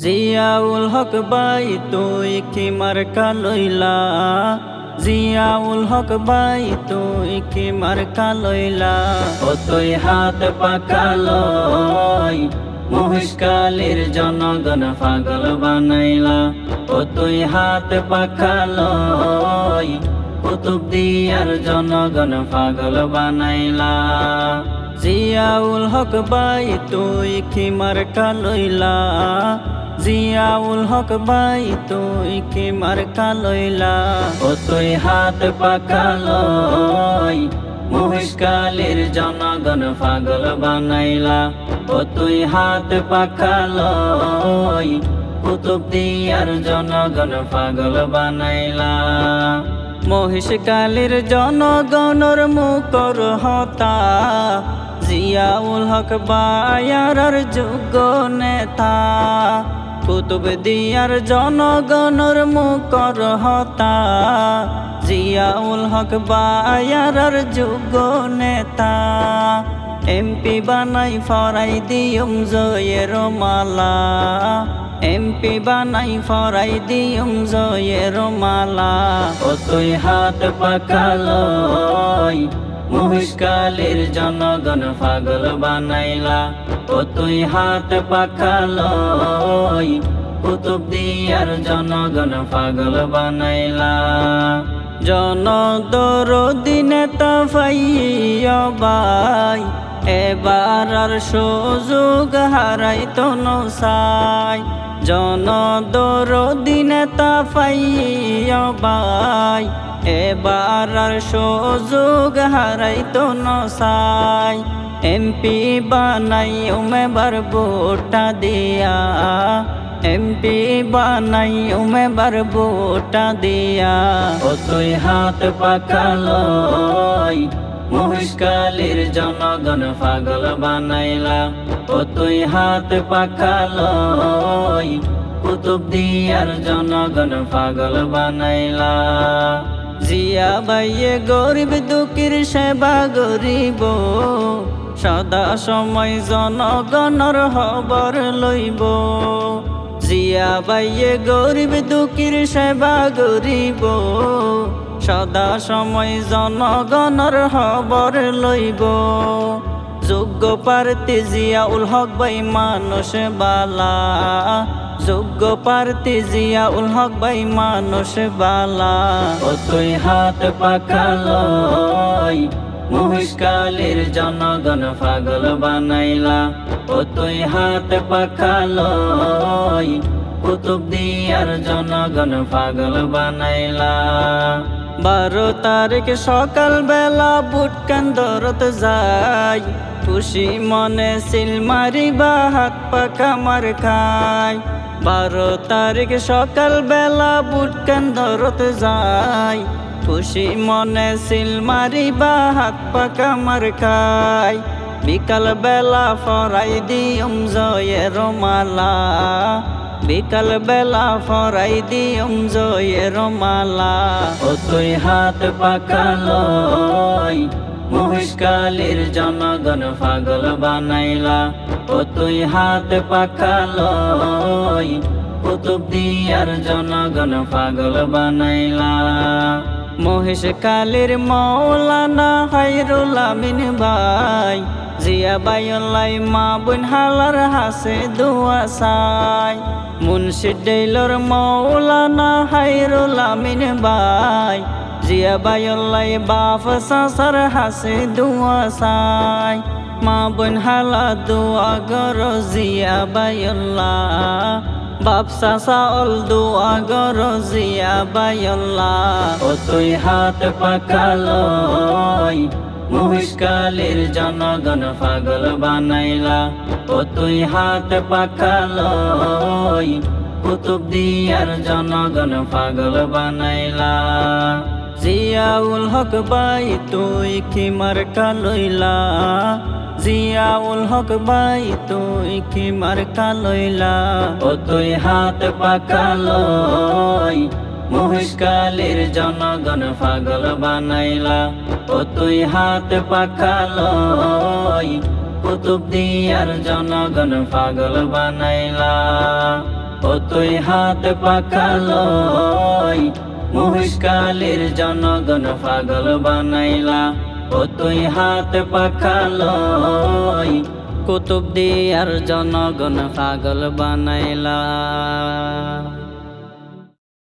জিয়াউল হক by তুই কি মার্কা লইলা? জিয়াউল হক বাই তুই কি মার্কা লইলা? ও তুই হাত পাকালই মহিষকালের জনগণ পাগল বানাইলা। ও তুই হাত পাকালই কুতুব দিয়ার জনগণ পাগল বানাইলা। জিয়াউল হক বাই তুই কি মার্কা লইলা? জিয়াউল হক বাই তুই কি মার্কা লইলা? ও তুই হাত পাকালই মহিষকালের জনগণ পাগল বানাইলা। ও তুই হাত পাকালই কুতুব দিয়ার জনগণ পাগল বানাইলা। মহিষকালের জনগণর মুকর হতা, জিয়াউল হক বায়ার যোগ্য নেতা। কুতুব দিয়ার জনগণর মুকর হতা। জিয়াউল হক বায়ার যোগ্য নেতা। এমপি বানাই ফরাই দিয়ম জয়ের মালা। এমপি বানাই ফরাই দিয়ম জয়ের মালা। ও তুই হাত পাকালই মহিষকালের জনগণ পাগল বানাইলা, ও তুই হাত পাকালই কুতুব দিয়ার জনগণ পাগল বানাইলা। জনদর দিনে তা পাইয়া বাই এবার আর সুযোগ হারাইতো নসাই জনদর দিনে তা পাইয়া বাই এবার আর সুযোগ হারাইতো নসাই এমপি বানাই উমেবার বোটা দিয়া। এমপি বানাই উমেবার বোটা দিয়া। ও তুই হাত পাকালই মহিষকালের জনগণ পাগল বানাইলা। ও তুই হাত পাকালই কুতুব দিয়ার জনগণ পাগল বানাইলা। জিয়া বাইয়ে গরিব দুঃখীর সেবা গরিব সদা সময় জনগণর খবর লইব। জিয়া বাইয়ে গরিব দুঃখীর সেবা গরিব সদা সময় জনগণর খবর লইব। যোগ্য প্রার্থী জিয়া উল হক বাই মানুষ বালা। যোগ্য প্রার্থী জিয়া উল হক বাই মানুষ বালা। ও তুই হাত পাকালই মহিষকালের জনগণ পাগল বানাইলা। ও তুই হাত পাকালই কুতুব দিয়ার জনগণ পাগল বানাইলা। বারো তারিখ সকাল বেলা বুট কান্দরত যাই। খুশি মনে সিল মারিবা হাত পাকা মার খাই। বারো তারিখ সকাল বেলা বুট কান্দরত যাই। খুশি মনে সিল মারিবা হাত পাকা মার খাই। বিকাল বেলা ফরাই দিয়ম জয়ের মালা। বিকাল বেলা ফরাই দিয়ম জয়ের মালা। ও তুই হাত পাকালই মহিষকালের জনগণ পাগল বানাইলা, ও তুই হাত পাকালই কুতুব জনগণ পাগল বানাইলা। মহেশ কালের মৌলানা হাইরুল আমিন ভাই, জিয়া বাইলাই মা বোন হালার হাসে দুয়া সাই মুন্সি ডেইলর মৌলানা হাইরুল আমিন ভাই জিয়া বাইলাই বাপ সাসার হাসে দুয়া সাই। মা বোন হালা দুয়া গর জিয়া বাইল্লা বাপসা সাল দুয়া গর জিয়া বাইল্লা ও তুই হাত পাকালই, মহিষকালের জনগণ পাগল বানাইলা। ও তুই হাত পাকালই, কুতুব দিয়ার জনগণ পাগল বানাইলা। জিয়াউল হক বাই তুই কি মার্কা লইলা? জিয়াউল হক বাই তুই কি মার্কা লইলা? ও তুই হাত পাকালই মহিষকালের জনগণ পাগল বানাইলা। ও তুই হাত পাকালই কুতুব দিয়ার জনগণ পাগল বানাইলা। ও তুই হাত পাখালয় মহিষকালীর জনগণ পাগল বানাইলা ও তুই হাত পাখালয় কুতুব দিয়ার জনগণ পাগল বানাইলা।